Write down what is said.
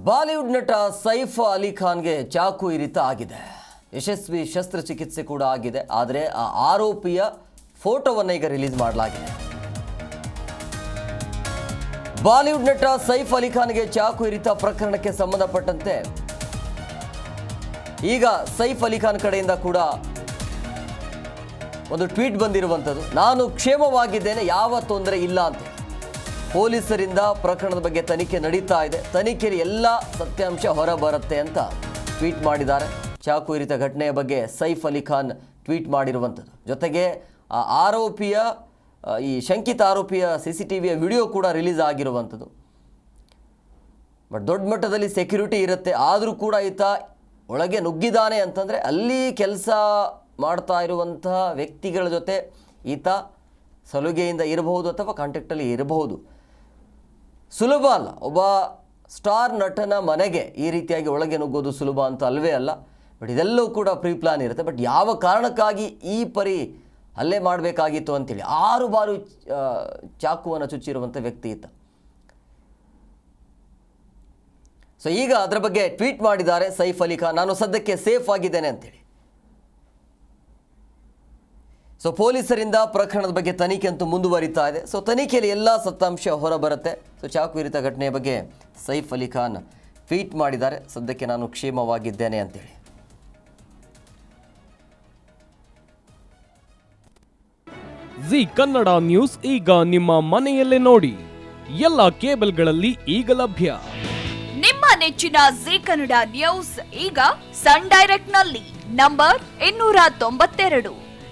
Bollywood ನಟ ಸೈಫ್ ಅಲಿ ಖಾನ್ಗೆ ಚಾಕು ಇರಿತ ಆಗಿದೆ. ಯಶಸ್ವಿ ಶಸ್ತ್ರಚಿಕಿತ್ಸೆ ಕೂಡ ಆಗಿದೆ. ಆದರೆ ಆ ಆರೋಪಿಯ ಫೋಟೋವನ್ನು ಈಗ ರಿಲೀಸ್ ಮಾಡಲಾಗಿದೆ. ಬಾಲಿವುಡ್ ನಟ ಸೈಫ್ ಅಲಿ ಖಾನ್ಗೆ ಚಾಕು ಇರಿತ ಪ್ರಕರಣಕ್ಕೆ ಸಂಬಂಧಪಟ್ಟಂತೆ ಈಗ ಸೈಫ್ ಅಲಿ ಖಾನ್ ಕಡೆಯಿಂದ ಕೂಡ ಒಂದು ಟ್ವೀಟ್ ಬಂದಿರುವಂಥದ್ದು ನಾನು ಕ್ಷೇಮವಾಗಿದ್ದೇನೆ, ಯಾವ ತೊಂದರೆ ಇಲ್ಲ ಅಂತ. ಪೊಲೀಸರಿಂದ ಪ್ರಕರಣದ ಬಗ್ಗೆ ತನಿಖೆ ನಡೀತಾ ಇದೆ. ತನಿಖೆಯಲ್ಲಿ ಎಲ್ಲ ಸತ್ಯಾಂಶ ಹೊರಬರುತ್ತೆ ಅಂತ ಟ್ವೀಟ್ ಮಾಡಿದ್ದಾರೆ. ಚಾಕು ಇರಿತ ಘಟನೆಯ ಬಗ್ಗೆ ಸೈಫ್ ಅಲಿ ಖಾನ್ ಟ್ವೀಟ್ ಮಾಡಿರುವಂಥದ್ದು. ಜೊತೆಗೆ ಆರೋಪಿಯ ಈ ಶಂಕಿತ ಆರೋಪಿಯ ಸಿ ಸಿ ಟಿ ವಿಯ ವಿಡಿಯೋ ಕೂಡ ರಿಲೀಸ್ ಆಗಿರುವಂಥದ್ದು. ಬಟ್ ದೊಡ್ಡ ಮಟ್ಟದಲ್ಲಿ ಸೆಕ್ಯೂರಿಟಿ ಇರುತ್ತೆ. ಆದರೂ ಕೂಡ ಈತ ಒಳಗೆ ನುಗ್ಗಿದ್ದಾನೆ ಅಂತಂದರೆ ಅಲ್ಲಿ ಕೆಲಸ ಮಾಡ್ತಾ ಇರುವಂತಹ ವ್ಯಕ್ತಿಗಳ ಜೊತೆ ಈತ ಸಲುಗೆಯಿಂದ ಇರಬಹುದು ಅಥವಾ ಕಾಂಟ್ಯಾಕ್ಟಲ್ಲಿ ಇರಬಹುದು. ಸುಲಭ ಅಲ್ಲ. ಒಬ್ಬ ಸ್ಟಾರ್ ನಟನ ಮನೆಗೆ ಈ ರೀತಿಯಾಗಿ ಒಳಗೆ ನುಗ್ಗೋದು ಸುಲಭ ಅಂತ ಅಲ್ವೇ ಅಲ್ಲ. ಬಟ್ ಇದೆಲ್ಲವೂ ಕೂಡ ಪ್ರೀ ಪ್ಲಾನ್ ಇರುತ್ತೆ. ಬಟ್ ಯಾವ ಕಾರಣಕ್ಕಾಗಿ ಈ ಪರಿ ಹಲ್ಲೆ ಮಾಡಬೇಕಾಗಿತ್ತು ಅಂತೇಳಿ ಆರು ಬಾರು ಚಾಕುವನ್ನು ಚುಚ್ಚಿರುವಂಥ ವ್ಯಕ್ತಿ ಇತ್ತ ಸೊ ಈಗ ಅದರ ಬಗ್ಗೆ ಟ್ವೀಟ್ ಮಾಡಿದ್ದಾರೆ ಸೈಫ್ ಅಲಿ ನಾನು ಸದ್ಯಕ್ಕೆ ಸೇಫ್ ಆಗಿದ್ದೇನೆ ಅಂತೇಳಿ. ಸೊ ಪೊಲೀಸರಿಂದ ಪ್ರಕರಣದ ಬಗ್ಗೆ ತನಿಖೆ ಅಂತೂ ಮುಂದುವರಿತಾ ಇದೆ. ಸೊ ತನಿಖೆಯಲ್ಲಿ ಎಲ್ಲ ಸತ್ತಾಂಶ ಹೊರಬರುತ್ತೆ. ಸೊ ಚಾಕು ಇರಿತ ಘಟನೆಯ ಬಗ್ಗೆ ಸೈಫ್ ಅಲಿ ಖಾನ್ ಟ್ವೀಟ್ ಮಾಡಿದ್ದಾರೆ. ಸದ್ಯಕ್ಕೆ ನಾನು ಕ್ಷೇಮವಾಗಿದ್ದೇನೆ ಅಂತೇಳಿ. ಜಿ ಕನ್ನಡ ನ್ಯೂಸ್ ಈಗ ನಿಮ್ಮ ಮನೆಯಲ್ಲೇ ನೋಡಿ. ಎಲ್ಲ ಕೇಬಲ್ಗಳಲ್ಲಿ ಈಗ ಲಭ್ಯ. ನಿಮ್ಮ ನೆಚ್ಚಿನ ಜಿ ಕನ್ನಡ ನ್ಯೂಸ್ ಈಗ ಸನ್ ಡೈರೆಕ್ಟ್ನಲ್ಲಿ ನಂಬರ್ ಇನ್ನೂರ ತೊಂಬತ್ತೆರಡು.